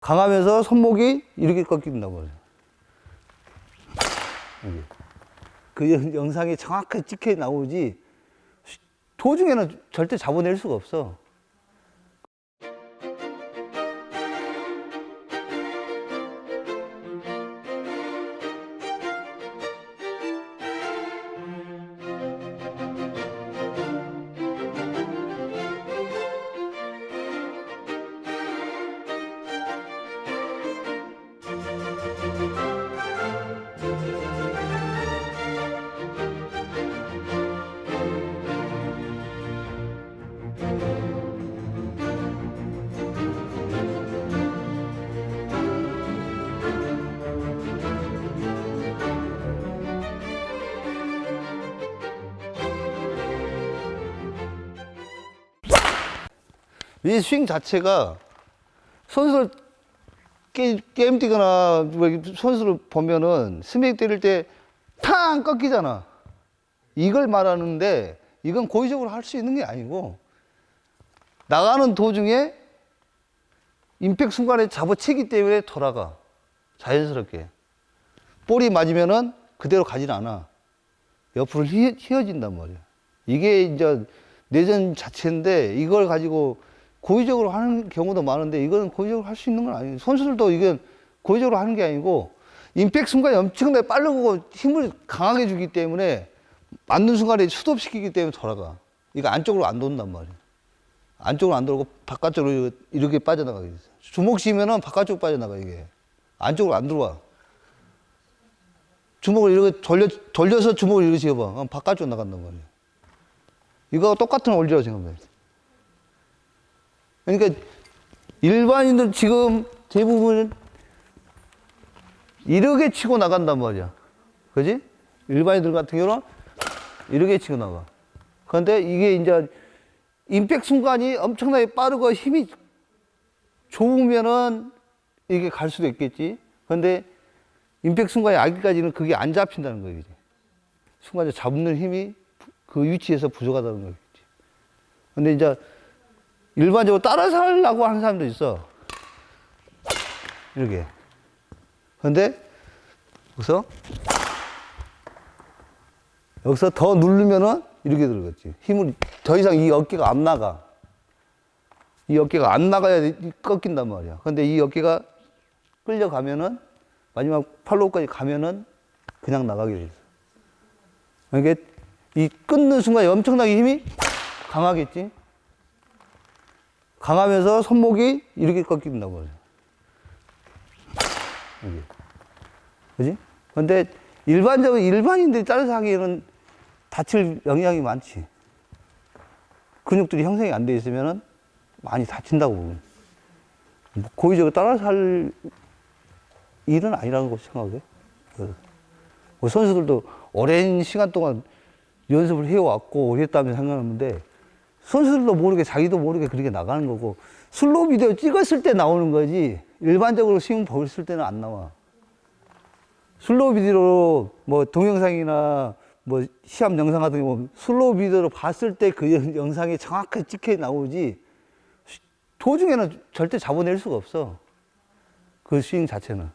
강하면서 손목이 이렇게 말이에요. 이게. 그 영- 영상이 정확하게 찍혀 나오지 도중에는 절대 잡아낼 수가 없어. 이 스윙 자체가 선수를 게, 게임 뛰거나 뭐 선수를 보면은 스맥 때릴 때 탕 꺾이잖아. 이걸 말하는데 이건 고의적으로 할 수 있는 게 아니고 나가는 도중에 임팩 순간에 잡아치기 때문에 돌아가. 자연스럽게. 볼이 맞으면은 그대로 가진 않아. 옆으로 휘, 휘어진단 말이야. 이게 이제 내전 자체인데 이걸 가지고 고의적으로 하는 경우도 많은데 이거는 고의적으로 할 수 있는 건 아니에요. 선수들도 이건 고의적으로 하는 게 아니고 임팩 순간에 엄청나게 빠르고 힘을 강하게 주기 때문에 맞는 순간에 수톱시키기 때문에 돌아가. 이거 안쪽으로 안 돈단 말이야. 안쪽으로 안 돌고 바깥쪽으로 이렇게 빠져나가게 돼. 주먹 씌면은 바깥쪽 빠져나가 이게. 안쪽으로 안 들어와. 주먹을 이렇게 돌려, 돌려서 주먹을 이렇게. 그럼 바깥쪽 나간단 말이야. 이거하고 똑같은 원리라고 생각해. 그러니까 일반인들 지금 대부분 이렇게 치고 나간단 말이야. 그지? 일반인들 같은 경우는 이렇게 치고 나가. 그런데 이게 이제 임팩 순간이 엄청나게 빠르고 힘이 좋으면은 이게 갈 수도 있겠지. 그런데 임팩 순간이 아기까지는 그게 안 잡힌다는 거지. 순간에 잡는 힘이 그 위치에서 부족하다는 거겠지. 근데 이제 일반적으로 따라 살라고 하는 사람도 있어. 이렇게. 근데 여기서 여기서 더 누르면은 이렇게 들어갔지. 힘을 더 이상 이 어깨가 안 나가. 이 어깨가 안 나가야 이- 꺾인단 말이야. 근데 이 어깨가 끌려가면은 마지막 팔로우까지 가면은 그냥 나가게 돼 있어. 그러니까 이 끊는 순간에 엄청나게 힘이 강하겠지. 강하면서 손목이 이렇게 말이야. 이게. 그지? 근데 일반적으로 일반인들이 따라서 하기에는 다칠 영향이 많지. 근육들이 형성이 안 돼 있으면은 많이 다친다고. 뭐 고의적으로 따라서 할 일은 아니라고 생각해. 그래서 뭐 선수들도 오랜 시간 동안 연습을 해왔고 했다면 생각하는데 선수들도 모르게 자기도 모르게 그렇게 나가는 거고 슬로우 비디오 찍었을 때 나오는 거지 일반적으로 스윙 보였을 때는 안 나와. 슬로우 비디오로 뭐 동영상이나 뭐 시합 영상 같은 경우 슬로우 비디오로 봤을 때 그 영상이 정확하게 찍혀 나오지 도중에는 절대 잡아낼 수가 없어. 그 스윙 자체는.